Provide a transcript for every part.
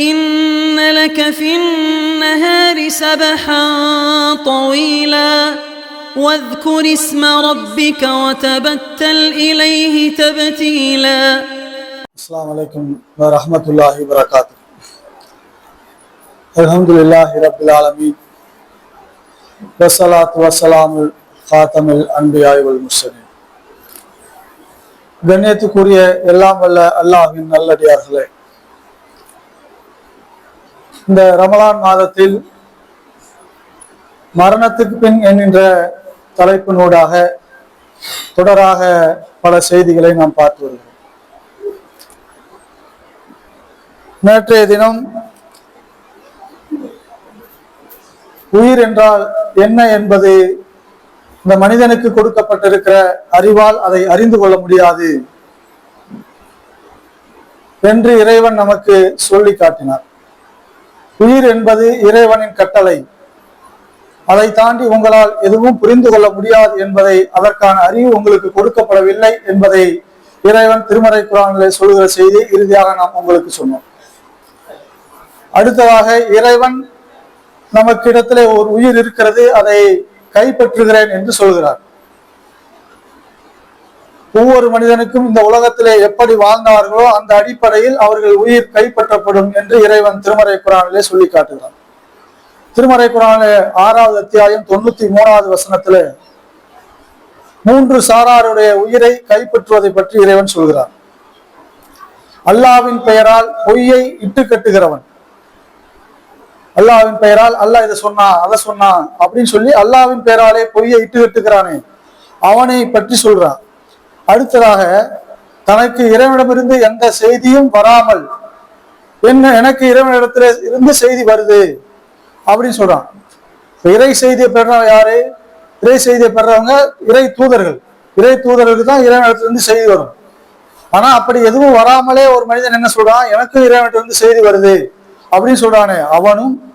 إن لك في النهار سبحا طويلا واذكر اسم ربك وتبتل إليه تبتيلا அஸ்ஸலாமு அலைக்கும் வரஹ்மத்துல்லாஹி வரகாத்து அல்ஹம்துலில்லாஹி ரப்பில் ஆலமீன் வஸ்ஸலாத்து வஸ்ஸலாமுல் ஃபாத்தமில் அன்பியாய் வல் முர்சலின் கண்ணியத்துக்குரிய எல்லாம் வல்ல அல்லாஹ்வின் நல்லடியார்களே இந்த ரமலான் மாதத்தில் மரணத்துக்கு பின் என்கின்ற தலைப்பினூடாக தொடராக பல செய்திகளை நாம் பார்த்து வருகிறோம். நேற்றைய தினம் உயிர் என்றால் என்ன என்பது இந்த மனிதனுக்கு கொடுக்கப்பட்டிருக்கிற அறிவால் அதை அறிந்து கொள்ள முடியாது என்று இறைவன் நமக்கு சொல்லி காட்டினார் உயிர் என்பது இறைவனின் கட்டளை. அதை தாண்டி உங்களால் எதுவும் புரிந்து கொள்ள முடியாது என்பதை அதற்கான அறிவு உங்களுக்கு கொடுக்கப்படவில்லை என்பதை இறைவன் திருமறை குரானிலே சொல்லுகிற செய்தி இறுதியாக நாம் உங்களுக்கு சொன்னோம். அடுத்ததாக இறைவன் நமக்கிடத்திலே ஒரு உயிர் இருக்கிறது அதை கைப்பற்றுகிறேன் என்று சொல்கிறார். ஒவ்வொரு மனிதனுக்கும் இந்த உலகத்திலே எப்படி வாழ்ந்தார்களோ அந்த அடிப்படையில் அவர்கள் உயிர் கைப்பற்றப்படும் என்று இறைவன் திருமறை குரானிலே சொல்லி காட்டுகிறான். திருமறை குரானிலே ஆறாவது அத்தியாயம் தொண்ணூத்தி மூணாவது வசனத்திலே மூன்று சாராருடைய உயிரை கைப்பற்றுவதை பற்றி இறைவன் சொல்கிறான். அல்லாவின் பெயரால் பொய்யை இட்டு கட்டுகிறவன். அல்லாவின் பெயரால் அல்லாஹ் இதை சொன்னா அதை சொன்னா அப்படின்னு சொல்லி அல்லாவின் பெயராலே பொய்யை இட்டு கட்டுகிறானே. அவனை பற்றி சொல்றான். அடுத்ததாக தனக்கு இறைவனிடமிருந்து எந்த செய்தியும் வராமல் என்ன எனக்கு இறைவனிடத்துல இருந்து செய்தி வருது? அப்படின்னு சொல்றான். இறை செய்தியை பெறவங்க யாரு? இறை செய்தியை பெறவங்க இறை தூதர்கள். இறை தூதர்களுக்கு தான் இறைவனிடத்திலிருந்து செய்தி வரும். ஆனா அப்படி எதுவும் வராமலே ஒரு மனிதன் என்ன சொல்றான்? எனக்கும் இறைவனிடத்திலிருந்து செய்தி வருது. அப்படின்னு சொல்றானே. அவனும்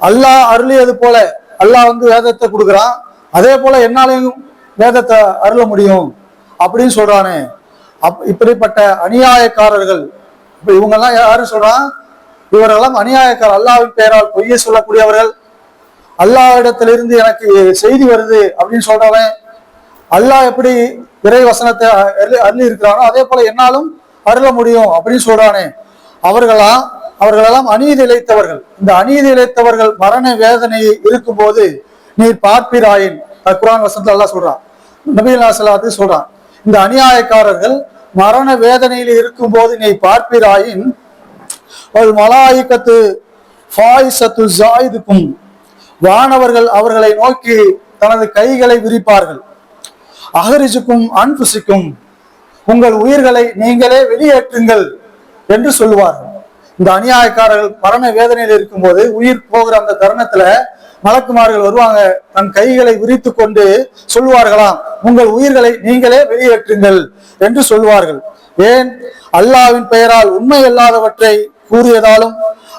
அல்லாஹ் அருளியது போல அல்லாஹ் வந்து வேதத்தை கொடுக்குறான். அதே போல என்னாலையும் வேதத்தை அருள முடியும் அப்படின்னு சொல்றானே. அப் இப்படிப்பட்ட அநியாயக்காரர்கள் இப்போ இவங்கெல்லாம் யாரு சொல்றான் இவரெல்லாம் அநியாயக்காரர் அல்லாவின் பெயரால் பொய்யை சொல்லக்கூடியவர்கள். அல்லாவிடத்திலிருந்து எனக்கு செய்தி வருது அப்படின்னு சொல்றவன். அல்லாஹ் எப்படி இறை வசனத்தை அருளி அருளி இருக்கிறானோ அதே போல என்னாலும் அருள முடியும் அப்படின்னு சொல்றானே. அவர்களா அவர்களெல்லாம் அநீதி இழைத்தவர்கள். இந்த அநீதி இழைத்தவர்கள் மரண வேதனை இருக்கும்போது நீர் பார்ப்பிராயின். குரான் வசனத்தை எல்லாம் சொல்றான் நபீல் நாசலாத்து சொல்றான் இந்த அநியாயக்காரர்கள் மரண வேதனையில் இருக்கும் போது நீ பார்ப்பிராயின் ஒரு மலாயிக்கத்து ஃபாயிசத்து ஜாயிதுக்கும் வானவர்கள் அவர்களை நோக்கி தனது கைகளை விரிப்பார்கள். அகரிஜுக்கும் அன்புசிக்கும் உங்கள் உயிர்களை நீங்களே வெளியேற்றுங்கள் என்று சொல்லுவார்கள் இந்த அநியாயக்காரர்கள் மரண வேதனையில் இருக்கும்போது உயிர் போகிற அந்த தருணத்துல மலக்குமார்கள் வருவாங்க தன் கைகளை விரித்து கொண்டு சொல்லுவார்களாம். உங்கள் உயிர்களை நீங்களே வெளியேற்றுங்கள் என்று சொல்வார்கள். ஏன்? அல்லாவின் பெயரால் உண்மை அல்லாதவற்றை கூறியதாலும்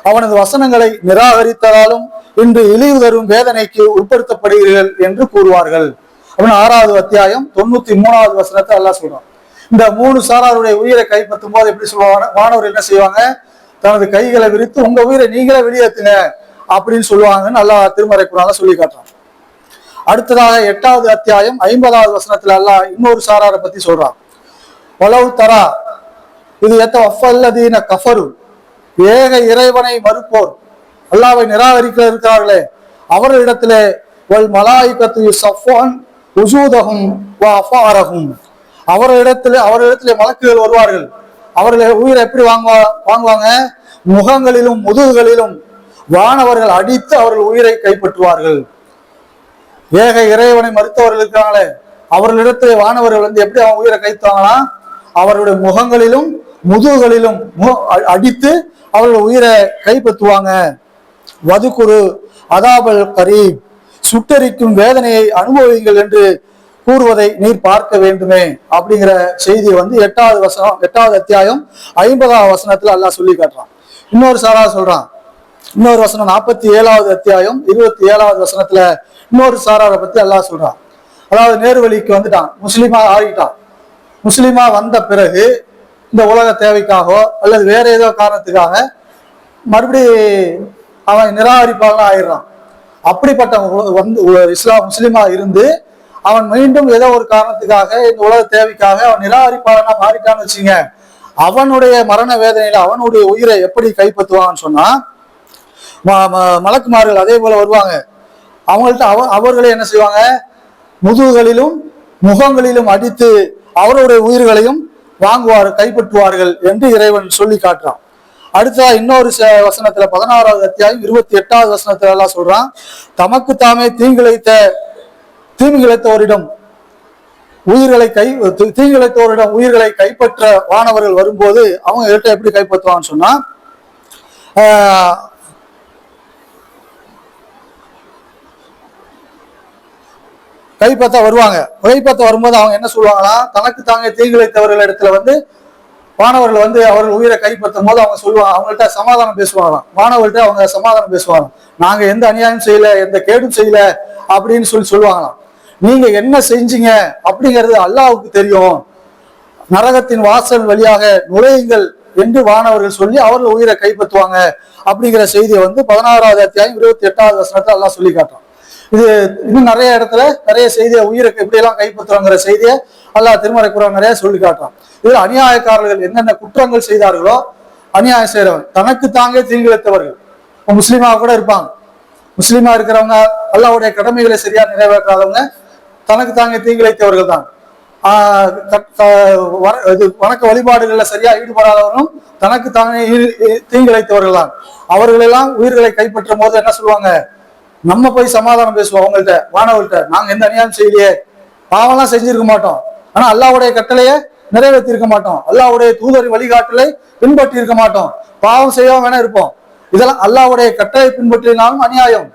அவனது வசனங்களை நிராகரித்ததாலும் இன்று இழிவு தரும் வேதனைக்கு உட்படுத்தப்படுகிறீர்கள் என்று கூறுவார்கள். அப்படின்னு ஆறாவது அத்தியாயம் தொண்ணூத்தி மூணாவது வசனத்தை அல்லாஹ் சொல்றான். இந்த மூணு சாராருடைய உயிரை கைப்பற்றும் போது எப்படி சொல்லுவாங்க? மாணவர் என்ன செய்வாங்க? தனது கைகளை விரித்து உங்க உயிரை நீங்களே வெளியேற்றுங்க அப்படின்னு சொல்லுவாங்கன்னு நல்லா திருமறை குரான சொல்லி காட்டுறான். அடுத்ததாக எட்டாவது அத்தியாயம் ஐம்பதாவது வசனத்துல அல்லாஹ் இன்னொரு சாராரை பத்தி சொல்றான். ஒலவு தரா இது எத்த ஒஃபல்லதீன கஃபரு ஏக இறைவனை மறுப்போர். அல்லாவை நிராகரிக்க இருக்கிறார்களே அவர்களிடத்திலே ஒல் மலாய்கத்து சஃபான் உசூதகும் அஃபாரகும் அவர்களிடத்திலே அவர்களிடத்திலே மலக்குகள் வருவார்கள். அவர்கள் உயிரை எப்படி வாங்குவா வாங்குவாங்க? முகங்களிலும் முதுகுகளிலும் வானவர்கள் அடித்து அவர்கள் உயிரை கைப்பற்றுவார்கள். ஏக இறைவனை மறுத்தவர்கள் இருக்கிறாங்களே அவர்களிடத்திலே வானவர்கள் வந்து எப்படி அவங்க உயிரை கைத்தாங்கன்னா அவருடைய முகங்களிலும் முதுகுகளிலும் மு- அடித்து அவர்கள் உயிரை கைப்பற்றுவாங்க. வதுக்குரு அதாபல் கரீப் சுட்டரிக்கும் வேதனையை அனுபவிங்கள் என்று கூறுவதை நீர் பார்க்க வேண்டுமே அப்படிங்கிற செய்தி வந்து எட்டாவது வசனம் எட்டாவது அத்தியாயம் ஐம்பதாவது வசனத்துல அல்லாஹ் சொல்லி காட்டுறான். இன்னொரு சாரா சொல்றான். இன்னொரு வசனம் நாற்பத்தி ஏழாவது அத்தியாயம் இருபத்தி ஏழாவது வசனத்துல இன்னொரு சாராரை பத்தி அல்லாஹ் சொல்றான். அதாவது நேர்வழிக்கு வந்துட்டான். முஸ்லீமா ஆகிட்டான். முஸ்லீமா வந்த பிறகு இந்த உலக தேவைக்காகவோ அல்லது வேற ஏதோ காரணத்துக்காக மறுபடி அவன் நிராகரிப்பாளன் ஆயிடுறான். அப்படிப்பட்ட வந்து இஸ்லாம் முஸ்லீமா இருந்து அவன் மீண்டும் ஏதோ ஒரு காரணத்துக்காக இந்த உலக தேவைக்காக அவன் நிராகரிப்பாளனா மாறிட்டான்னு வச்சுங்க அவனுடைய மரண வேதனையில அவனுடைய உயிரை எப்படி கைப்பற்றுவான்னு சொன்னா ம- மலக்குமார்கள் அதே போல வருவாங்க. அவங்கள்ட்ட அவ அவர்களே என்ன செய்வாங்க? முதுகுகளிலும் முகங்களிலும் அடித்து அவருடைய உயிர்களையும் வாங்குவார் கைப்பற்றுவார்கள் என்று இறைவன் சொல்லி காட்டுறான். அடுத்ததா இன்னொரு ச- வசனத்துல பதினாறாவது அத்தியாயம் இருபத்தி எட்டாவது வசனத்துல எல்லாம் சொல்றான் தமக்கு தாமே தீங்கிழைத்த தீங்கிழைத்தோரிடம் உயிர்களை கை தீங்கிழைத்தோரிடம் உயிர்களை கைப்பற்ற வானவர்கள் வரும்போது அவங்க கிட்ட எப்படி கைப்பற்றுவான்னு சொன்னா கை கைப்பற்ற வருவாங்க. கைப்பற்ற வரும்போது அவங்க என்ன சொல்லுவாங்கன்னா தனக்கு தாங்க தீங்கிழைத்தவர்கள் இடத்துல வந்து மாணவர்கள் வந்து அவர்கள் உயிரை கைப்பற்றும் போது அவங்க சொல்லுவாங்க அவங்கள்ட்ட சமாதானம் பேசுவாங்களாம். மாணவர்கள்ட்ட அவங்க சமாதானம் பேசுவாங்க நாங்க எந்த அநியாயம் செய்யல எந்த கேடும் செய்யல அப்படின்னு சொல்லி சொல்லுவாங்களாம். நீங்க என்ன செஞ்சீங்க அப்படிங்கிறது அல்லாவுக்கு தெரியும். நரகத்தின் வாசல் வழியாக நுழையுங்கள் என்று வானவர்கள் சொல்லி அவர்கள் உயிரை கைப்பற்றுவாங்க அப்படிங்கிற செய்தியை வந்து பதினாறாவது அத்தியாயம் இருபத்தி எட்டாவது வசனத்தை எல்லாம் சொல்லி காட்டுறோம் இது இன்னும் நிறைய இடத்துல நிறைய செய்தியை உயிரை எப்படியெல்லாம் கைப்பற்றுறாங்கிற செய்தியை அல்லா திருமறை குரான் நிறைய சொல்லி காட்டுறான். இதுல அநியாயக்காரர்கள் என்னென்ன குற்றங்கள் செய்தார்களோ அநியாயம் செய்றவன் தனக்கு தாங்கே தீங்கிழைத்தவர்கள். இப்ப முஸ்லீமா கூட இருப்பாங்க. முஸ்லீமா இருக்கிறவங்க அல்லாவுடைய கடமைகளை சரியா நிறைவேற்றாதவங்க தனக்கு தாங்க தீங்கிழைத்தவர்கள் தான். இது வணக்க வழிபாடுகள்ல சரியா ஈடுபடாதவரும் தனக்கு தானே ஈ- தீங்கிழைத்தவர்கள் தான். அவர்களெல்லாம் உயிர்களை கைப்பற்றும் போது என்ன சொல்லுவாங்க? நம்ம போய் சமாதானம் பேசுவோம் அவங்கள்ட்ட வானவர்கள்ட்ட நாங்க எந்த அநியாயம் செய்யலையே. பாவம்லாம் செஞ்சிருக்க மாட்டோம். ஆனா அல்லாவுடைய கட்டளையை நிறைவேற்றி இருக்க மாட்டோம். அல்லாஹ்வுடைய தூதர் வழிகாட்டலை பின்பற்றி இருக்க மாட்டோம். பாவம் செய்யாம வேணா இருப்போம். இதெல்லாம் அல்லாஹ்வுடைய கட்டளை பின்பற்றினாலும் அநியாயம்.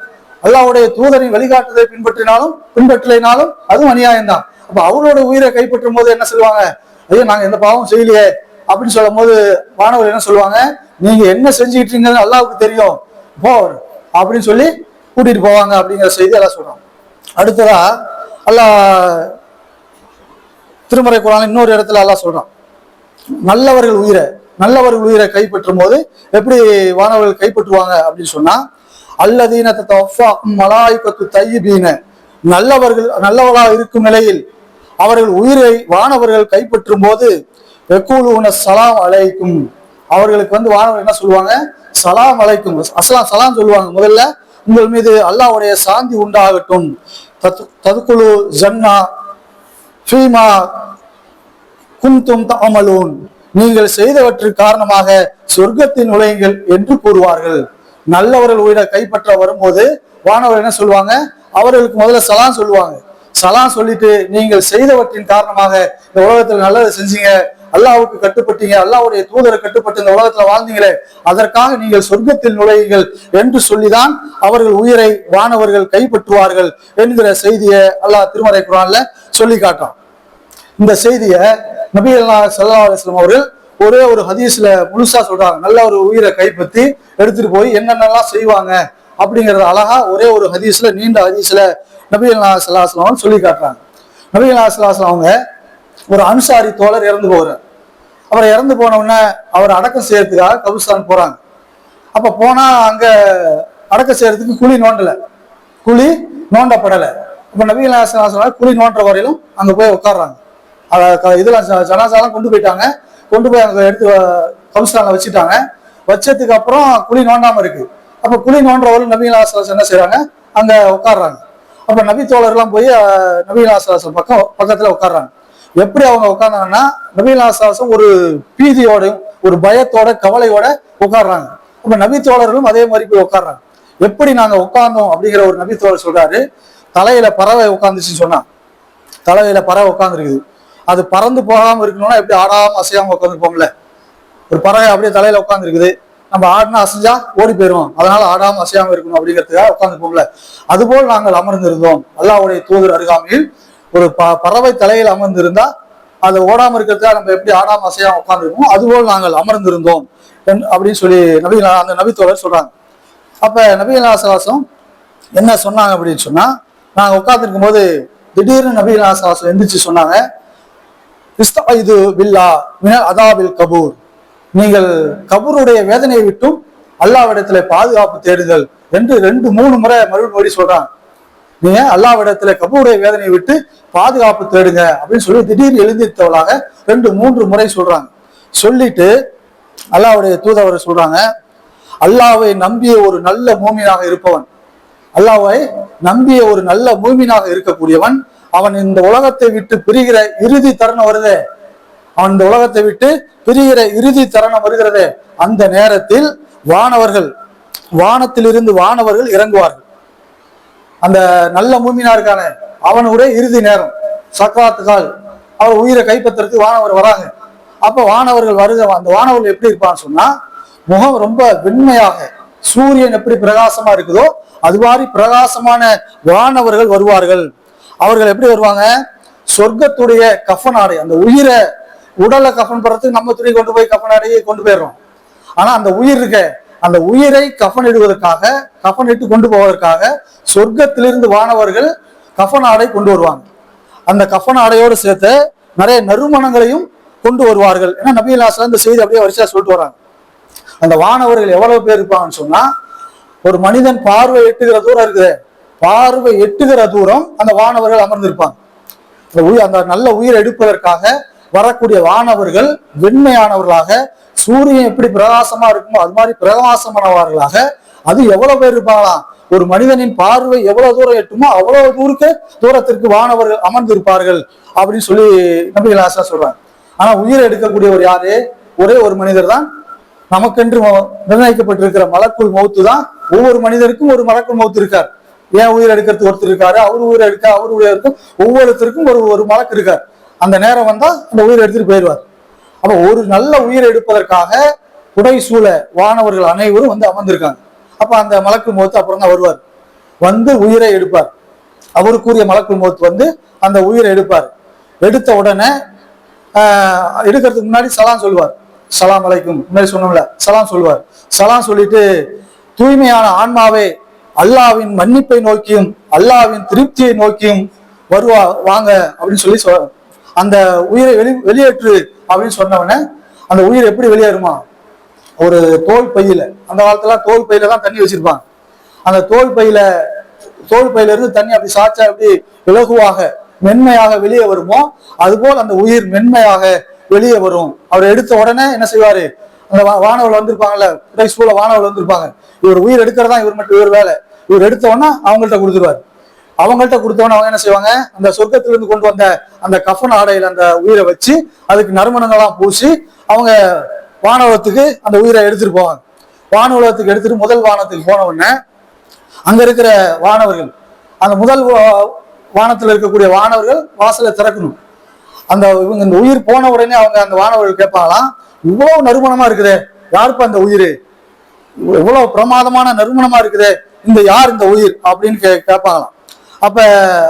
அல்லாவுடைய தூதரின் வழிகாட்டுதலை பின்பற்றினாலும் பின்பற்றலைனாலும் அதுவும் அநியாயம் தான் அப்ப அவரோட உயிரை கைப்பற்றும் போது என்ன சொல்லுவாங்க? ஐயோ நாங்க எந்த பாவம் செய்யலையே. அப்படின்னு சொல்லும் போது மாணவர் என்ன சொல்லுவாங்க? நீங்க என்ன செஞ்சுக்கிட்டு இருக்கீங்கன்னு அல்லாவுக்கு தெரியும். போ அப்படின்னு சொல்லி கூட்டிட்டு போவாங்க அப்படிங்கிற செய்தி எல்லாம் சொல்றோம் அடுத்ததா அல்லாஹ் திருமறை குரான் இன்னொரு இடத்துல எல்லாம் சொல்றான். நல்லவர்கள் உயிரை நல்லவர்கள் உயிரை கைப்பற்றும் போது எப்படி வானவர்கள் கைப்பற்றுவாங்க அப்படின்னு சொன்னா அல்லதீன மலாய்க்கத்து தையீன நல்லவர்கள் நல்லவர்களாக இருக்கும் நிலையில் அவர்கள் உயிரை வானவர்கள் கைப்பற்றும் போது வெக்கூலுன சலாம் அலைக்கும். அவர்களுக்கு வந்து வானவர் என்ன சொல்லுவாங்க? சலாம் அலைக்கும். அஸ்லாம் சலாம் சொல்லுவாங்க முதல்ல. உங்கள் மீது அல்லாவுடைய சாந்தி உண்டாகட்டும். தத் ததுக்குழு ஜன்னா ஃபீமா குந்தும் தாமலூன் நீங்கள் செய்தவற்றின் காரணமாக சொர்க்கத்தின் நுழையுங்கள் என்று கூறுவார்கள். நல்லவர்கள் உயிரை கைப்பற்ற வரும்போது வானவர் என்ன சொல்லுவாங்க? அவர்களுக்கு முதல்ல சலாம் சொல்லுவாங்க. சலாம் சொல்லிட்டு நீங்கள் செய்தவற்றின் காரணமாக இந்த உலகத்தில் நல்லதை செஞ்சீங்க அல்லாவுக்கு கட்டுப்பட்டீங்க அல்லாவுடைய தூதரை கட்டுப்பட்டு இந்த உலகத்துல வாழ்ந்தீங்களே அதற்காக நீங்கள் சொர்க்கத்தில் நுழையுங்கள் என்று சொல்லிதான் அவர்கள் உயிரை வானவர்கள் கைப்பற்றுவார்கள் என்கிற செய்தியை அல்லாஹ் திருமறை குரான்ல சொல்லி காட்டான் இந்த செய்தியை நபி அல்லா சல்லா அலுவலம் அவர்கள் ஒரே ஒரு ஹதீஸ்ல முழுசா சொல்றாங்க. நல்ல ஒரு உயிரை கைப்பற்றி எடுத்துட்டு போய் என்னென்னலாம் செய்வாங்க அப்படிங்கறத அழகா ஒரே ஒரு ஹதீஸ்ல நீண்ட ஹதீஸ்ல நபி அல்லா சல்லாஹ் சொல்லி காட்டுறாங்க. நபி அல்லா சல்லாஹ் அவங்க ஒரு அன்சாரி தோழர் இறந்து போகிறார் அவர் இறந்து போனவுடனே அவர் அடக்கம் செய்யறதுக்காக கபுஸ்தான் போறாங்க. அப்ப போனா அங்க அடக்கம் செய்யறதுக்கு குழி நோண்டல. குழி நோண்டப்படலை. இப்போ நவீன சொன்னா குழி நோண்டுற வரையிலும் அங்க போய் உட்கார்றாங்க. அதை க- இதெல்லாம் ஜனாசாலாம் கொண்டு போயிட்டாங்க. கொண்டு போய் அங்க எடுத்து கபிஸ்தான்ல வச்சுட்டாங்க. வச்சதுக்கு அப்புறம் குழி நோண்டாம இருக்கு. அப்ப குழி நோண்டுறவர்கள் நபீல் என்ன செய்கிறாங்க அங்க உட்கார்றாங்க. அப்ப நபி தோழர்லாம் போய் நவீன நபீல் பக்கம் பக்கத்துல உட்கார்றாங்க. எப்படி அவங்க உட்கார்ந்தாங்கன்னா நபீல் ஆசாசம் ஒரு பீதியோடையும் ஒரு பயத்தோட கவலையோட உட்கார்றாங்க. அப்ப நபி தோழர்களும் அதே மாதிரி போய் உட்கார்றாங்க. எப்படி நாங்க உட்கார்ந்தோம் அப்படிங்கிற ஒரு நபி தோழர் சொல்றாரு. தலையில பறவை உட்காந்துச்சுன்னு சொன்னா தலையில பறவை உட்காந்துருக்குது அது பறந்து போகாம இருக்கணும்னா எப்படி ஆடாம அசையாம உட்காந்துருப்போம்ல ஒரு பறவை அப்படியே தலையில உட்காந்துருக்குது நம்ம ஆடினா அசைஞ்சா ஓடி போயிடும் அதனால ஆடாம அசையாம இருக்கணும் அப்படிங்கிறதுக்காக உட்காந்துருப்போம்ல அதுபோல் நாங்கள் அமர்ந்திருந்தோம். அல்லாஹ்வுடைய தூதர் அருகாமையில் ஒரு ப பறவை தலையில் அமர்ந்திருந்தா அதை ஓடாம இருக்கிறதுக்காக நம்ம எப்படி ஆடாம அசையாம உட்காந்துருக்கோம் அதுபோல் நாங்கள் அமர்ந்திருந்தோம். அப்படின்னு சொல்லி நபி அந்த நபித்தோழர் சொல்றாங்க. அப்ப நபி என்ன சொன்னாங்க அப்படின்னு சொன்னா நாங்க உட்காந்துருக்கும் போது திடீர்னு நபி சலாசம் எந்திரிச்சு சொன்னாங்க இது பில்லா மினல் அதாபில் கபூர். நீங்கள் கபூருடைய வேதனையை விட்டும் அல்லாவிடத்துல பாதுகாப்பு தேடுங்கள் என்று ரெண்டு மூணு முறை மறுபடி சொல்றாங்க. நீங்க அல்லாவிடத்துல கபூருடைய வேதனையை விட்டு பாதுகாப்பு தேடுங்க அப்படின்னு சொல்லி திடீர் எழுந்திருத்தவளாக ரெண்டு மூன்று முறை சொல்றாங்க. சொல்லிட்டு அல்லாவுடைய தூதவரை சொல்றாங்க அல்லாவை நம்பிய ஒரு நல்ல மூமினாக இருப்பவன் அல்லாவை நம்பிய ஒரு நல்ல மூமினாக இருக்கக்கூடியவன் அவன் இந்த உலகத்தை விட்டு பிரிகிற இறுதி தருணம் வருதே. அவன் இந்த உலகத்தை விட்டு பிரிகிற இறுதி தருணம் வருகிறதே. அந்த நேரத்தில் வானவர்கள் வானத்திலிருந்து வானவர்கள் இறங்குவார்கள். அந்த நல்ல மூமினாருக்கான அவனுடைய இறுதி நேரம். சக்கராத்து கால். அவர் உயிரை கைப்பற்றுறதுக்கு வானவர் வராங்க. அப்போ வானவர்கள் வருக அந்த வானவர்கள் எப்படி இருப்பான்னு சொன்னா முகம் ரொம்ப வெண்மையாக சூரியன் எப்படி பிரகாசமா இருக்குதோ அது மாதிரி பிரகாசமான வானவர்கள் வருவார்கள். அவர்கள் எப்படி வருவாங்க? சொர்க்கத்துடைய கஃன் ஆடை அந்த உயிரை உடலை கஃன் படுறதுக்கு நம்ம துணி கொண்டு போய் கஃன் ஆடையை கொண்டு போயிடுறோம். ஆனா அந்த உயிர் இருக்க அந்த உயிரை கஃன் இடுவதற்காக கஃன் இட்டு கொண்டு போவதற்காக சொர்க்கத்திலிருந்து வானவர்கள் கஃன் ஆடை கொண்டு வருவாங்க. அந்த கஃன் ஆடையோடு சேர்த்து நிறைய நறுமணங்களையும் கொண்டு வருவார்கள். ஏன்னா நபிலாஸ்ல இந்த செய்தி அப்படியே வரிசையா சொல்லிட்டு வராங்க. அந்த வானவர்கள் எவ்வளவு பேர் இருப்பாங்கன்னு சொன்னா ஒரு மனிதன் பார்வை எட்டுகிற தூரம் இருக்குது. பார்வை எட்டுகிற தூரம் அந்த வானவர்கள் அமர்ந்திருப்பாங்க. உயிர் அந்த நல்ல உயிர் எடுப்பதற்காக வரக்கூடிய வானவர்கள் வெண்மையானவர்களாக சூரியன் எப்படி பிரகாசமா இருக்குமோ அது மாதிரி பிரகாசமானவர்களாக அது எவ்வளவு பேர் இருப்பாங்களாம் ஒரு மனிதனின் பார்வை எவ்வளவு தூரம் எட்டுமோ அவ்வளவு தூரத்து தூரத்திற்கு வானவர்கள் அமர்ந்திருப்பார்கள் அப்படின்னு சொல்லி நம்பிக்கை ஆசா சொல்றாங்க. ஆனா உயிரை எடுக்கக்கூடியவர் யாரு? ஒரே ஒரு மனிதர் தான். நமக்கென்று நிர்ணயிக்கப்பட்டிருக்கிற மலக்குள் மௌத்து தான் ஒவ்வொரு மனிதருக்கும் ஒரு மலக்குள் மௌத்து இருக்கார். ஏன் உயிர் எடுக்கிறதுக்கு ஒருத்தர் இருக்காரு? அவர் உயிர் எடுக்க அவர் உயிர் இருக்கும் ஒவ்வொருத்தருக்கும் ஒரு ஒரு மலக்கு இருக்கார். அந்த நேரம் வந்தா அந்த உயிர் எடுத்துட்டு போயிடுவார். அப்ப ஒரு நல்ல உயிரை எடுப்பதற்காக உடை சூழ வானவர்கள் அனைவரும் வந்து அமர்ந்திருக்காங்க. அப்ப அந்த மலக்கு முகத்து அப்புறம் தான் வருவார். வந்து உயிரை எடுப்பார். அவருக்குரிய மலக்கு முகத்து வந்து அந்த உயிரை எடுப்பார். எடுத்த உடனே எடுக்கிறதுக்கு முன்னாடி சலாம் சொல்லுவார். சலாம் அலைக்கும். முன்னாடி சொன்னோம்ல சலாம் சொல்லுவார். சலாம் சொல்லிட்டு தூய்மையான ஆன்மாவே அல்லாவின் மன்னிப்பை நோக்கியும் அல்லாவின் திருப்தியை நோக்கியும் வருவா வாங்க அப்படின்னு சொல்லி சொல் அந்த உயிரை வெளி வெளியேற்று அப்படின்னு சொன்னவனே அந்த உயிர் எப்படி வெளியேறுமா? ஒரு தோல் பையில. அந்த காலத்துல தோல் பையில தான் தண்ணி வச்சிருப்பாங்க. அந்த தோல் பையில தோல் பையில இருந்து தண்ணி அப்படி சாச்சா அப்படி இலகுவாக மென்மையாக வெளியே வருமோ அதுபோல் அந்த உயிர் மென்மையாக வெளியே வரும். அவர் எடுத்த உடனே என்ன செய்வாரு? அந்த வா- வானவர்கள் வந்திருப்பாங்கல்ல பிரைஸ் சூழ வானவர்கள் வந்திருப்பாங்க. இவர் உயிர் எடுக்கிறதா இவர் மட்டும் இவர் வேலை. இவர் எடுத்த உடனே அவங்கள்ட்ட கொடுத்துருவாரு. அவங்கள்ட்ட கொடுத்தவொடனே அவங்க என்ன செய்வாங்க? அந்த சொர்க்கத்திலிருந்து கொண்டு வந்த அந்த கஃன் ஆடையில அந்த உயிரை வச்சு அதுக்கு நறுமணங்கள்லாம் பூசி அவங்க வானவத்துக்கு அந்த உயிரை எடுத்துட்டு போவாங்க. வானவலத்துக்கு எடுத்துட்டு முதல் வானத்துக்கு போன உடனே அங்க இருக்கிற வானவர்கள் அந்த முதல் வா- இருக்கக்கூடிய வானவர்கள் வாசலை திறக்கணும். அந்த இவங்க இந்த உயிர் போன உடனே அவங்க அந்த வானவர்கள் கேட்பாங்களாம் இவ்வளவு நறுமணமா இருக்குது யாருப்பா அந்த உயிர்? இவ்வளவு பிரமாதமான நறுமணமா இருக்குது இந்த யார் இந்த உயிர்? அப்படின்னு கே கேட்பாங்களாம். அப்ப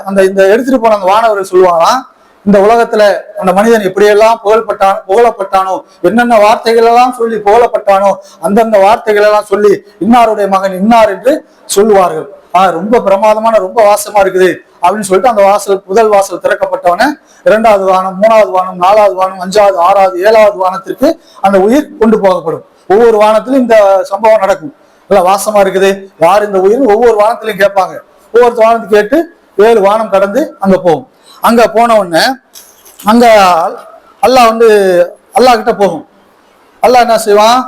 அந்த இந்த எடுத்துட்டு போன அந்த வானவர்கள் சொல்லுவாங்களாம் இந்த உலகத்துல அந்த மனிதன் எப்படியெல்லாம் புகழ்பட்டான் புகழப்பட்டானோ என்னென்ன வார்த்தைகளெல்லாம் சொல்லி புகழப்பட்டானோ அந்தந்த வார்த்தைகளெல்லாம் சொல்லி இன்னாருடைய மகன் இன்னார் என்று சொல்லுவார்கள். ஆஹ் ரொம்ப பிரமாதமான ரொம்ப வாசமா இருக்குது அப்படின்னு சொல்லிட்டு அந்த வாசல் முதல் வாசல் திறக்கப்பட்டவன இரண்டாவது வானம் மூணாவது வானம் நாலாவது வானம் அஞ்சாவது ஆறாவது ஏழாவது வானத்திற்கு அந்த உயிர் கொண்டு போகப்படும். ஒவ்வொரு வானத்திலும் இந்த சம்பவம் நடக்கும். இல்ல வாசமா இருக்குது. யார் இந்த உயிர் ஒவ்வொரு வானத்திலையும் கேட்பாங்க. ஒவ்வொரு வானத்துக்கு கேட்டு ஏழு வானம் கடந்து அங்க போகும். அங்க போன உடனே அங்க அல்லாஹ் வந்து அல்லாஹ் கிட்ட போகும். அல்லாஹ் என்ன செய்வான்?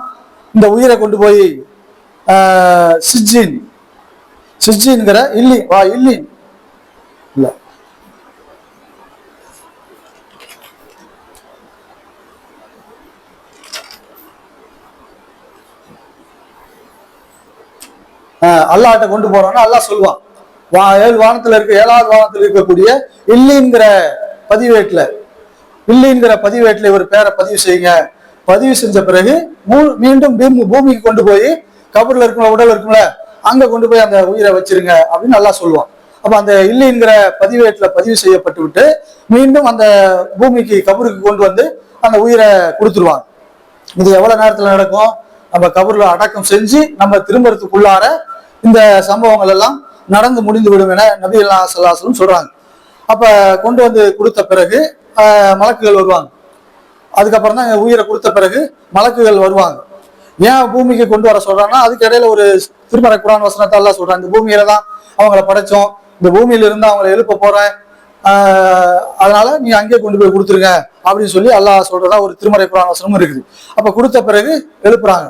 இந்த உயிரை கொண்டு போய் சிஜின் சிஜின்ங்கிற இல்லி வா இல்லின். இல்லை. அல்லாட்ட கொண்டு போறோம்னா அல்லாஹ் சொல்லுவான் வா ஏழு வானத்துல இருக்க ஏழாவது வானத்துல இருக்கக்கூடிய இல்லிங்கிற பதிவேட்டுல இல்லிங்கிற பதிவேட்டுல ஒரு பேரை பதிவு செய்யுங்க. பதிவு செஞ்ச பிறகு மூ- மீண்டும் பூமி பூமிக்கு கொண்டு போய் கபர்ல இருக்கும்ல உடல் இருக்கும்ல அங்க கொண்டு போய் அந்த உயிரை வச்சிருங்க அப்படின்னு நல்லா சொல்லுவான். அப்ப அந்த இல்லிங்கிற பதிவேட்டுல பதிவு செய்யப்பட்டு விட்டு மீண்டும் அந்த பூமிக்கு கபருக்கு கொண்டு வந்து அந்த உயிரை கொடுத்துருவாங்க. இது எவ்வளவு நேரத்துல நடக்கும்? நம்ம கபர்ல அடக்கம் செஞ்சு நம்ம திரும்பறதுக்குள்ளார இந்த சம்பவங்கள் எல்லாம் நடந்து முடிந்து விடும் என நபி அல்லா சல்லாஹலும் சொல்றாங்க. அப்ப கொண்டு வந்து கொடுத்த பிறகு மலக்குகள் வருவாங்க. அதுக்கப்புறம் தான் உயிரை கொடுத்த பிறகு மலக்குகள் வருவாங்க. ஏன் பூமிக்கு கொண்டு வர சொல்றாங்கன்னா அதுக்கு இடையில ஒரு திருமறை குரான் வசனத்தை எல்லாம் சொல்றாங்க இந்த பூமியில தான் அவங்கள படைச்சோம். இந்த பூமியில இருந்து அவங்கள எழுப்ப போறேன். அதனால நீ அங்கேயே கொண்டு போய் கொடுத்துருங்க அப்படின்னு சொல்லி அல்லாஹ் சொல்றதா ஒரு திருமறை குரான் வசனமும் இருக்குது. அப்ப கொடுத்த பிறகு எழுப்புறாங்க.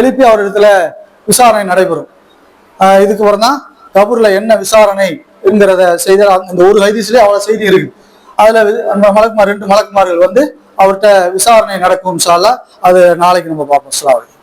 எழுப்பி அவர் இடத்துல விசாரணை நடைபெறும். இதுக்கு அப்புறம் தான் கபூர்ல என்ன விசாரணை என்கிறத செய்த இந்த ஒரு ஹைதீஸ்லயே அவ்வளவு செய்தி இருக்கு. அதுல அந்த மலக்குமார் ரெண்டு மலக்குமார்கள் வந்து அவர்கிட்ட விசாரணை நடக்கும் இன்ஷா அது நாளைக்கு நம்ம பார்ப்போம். அஸ்ஸலாமு